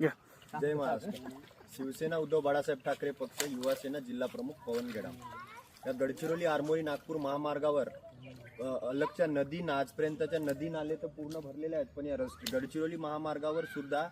जय महाराष्ट्र. शिवसेना उद्धव बाळासाहेब ठाकरे पक्ष युवा सेना जिल्हा प्रमुख पवन गेडाम. या गडचिरोली आरमोरी नागपूर महामार्गावर अलगच्या नदी ना आजपर्यंतच्या नदी नाले तर पूर्ण भरलेले आहेत पण या रस गडचिरोली महामार्गावर सुद्धा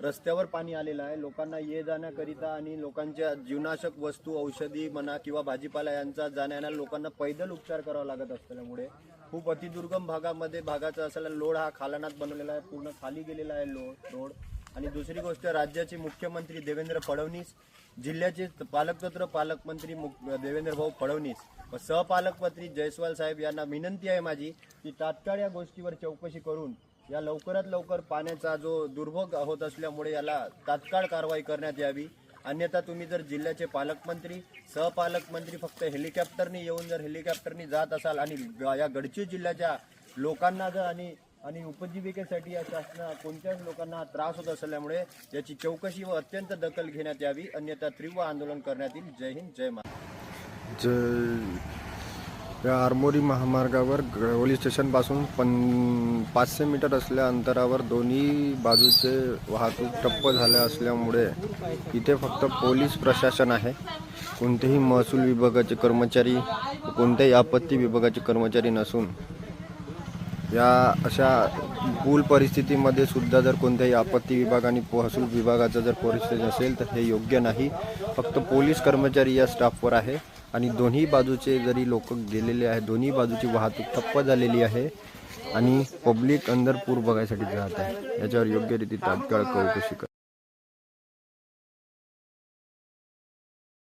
रस्त्यावर पाणी आलेलं आहे. लोकांना ये जाण्याकरिता आणि लोकांच्या जीवनाशक वस्तू औषधी म्हणा किंवा भाजीपाला यांचा जाण्या लोकांना पैदल उपचार करावा लागत असल्यामुळे खूप अतिदुर्गम भागामध्ये भागाचा असलेला लोड हा खालानात बनवलेला आहे. पूर्ण खाली गेलेला आहे लो रोड. आणि दुसरी गोष्ट राज्याचे मुख्यमंत्री देवेंद्र फडणवीस जिल्ह्याचे पालकतंत्र पालकमंत्री देवेंद्र भाऊ फडणवीस. व सहपालकमंत्री जयस्वाल साहेब यांना विनंती आहे माझी की तात्काळ या गोष्टीवर चौकशी करून या लवकरात लवकर पाण्याचा जो दुर्भोग होत असल्यामुळे याला तात्काळ कारवाई करण्यात यावी. अन्यथा तुम्ही जर जिल्ह्याचे पालकमंत्री सहपालकमंत्री फक्त हेलिकॉप्टरने येऊन जर हेलिकॉप्टरनी जात असाल आणि या गडचिर जिल्ह्याच्या लोकांना जर आणि आणि उपजीविकेसाठी या शासना कोणत्याच लोकांना त्रास होत असल्यामुळे याची चौकशी व अत्यंत दखल घेण्यात यावी अन्यथा तीव्र आंदोलन करण्यात येईल. जय हिंद जय महाराष्ट्र. जय या आरमोरी महामार्गावर पोलीस स्टेशनपासून पण पाचशे मीटर असल्या अंतरावर दोन्ही बाजूचे वाहतूक ठप्प झाल्या असल्यामुळे इथे फक्त पोलीस प्रशासन आहे. कोणतेही महसूल विभागाचे कर्मचारी कोणत्याही आपत्ती विभागाचे कर्मचारी नसून या अशा पूल परिस्थितीमध्ये सुद्धा जर कोणत्याही आपत्ती विभाग आणि महसूल विभागाचं जर परिस्थिती असेल तर हे योग्य नाही. फक्त पोलीस कर्मचारी या स्टाफवर आहे आणि दोन्ही बाजूचे जरी लोक गेलेले आहे दोन्ही बाजूची वाहतूक ठप्प झालेली आहे आणि पब्लिक अंदर पूर बघायसाठी जात आहे. याच्यावर योग्य रीती तात्काळ चौकशी कर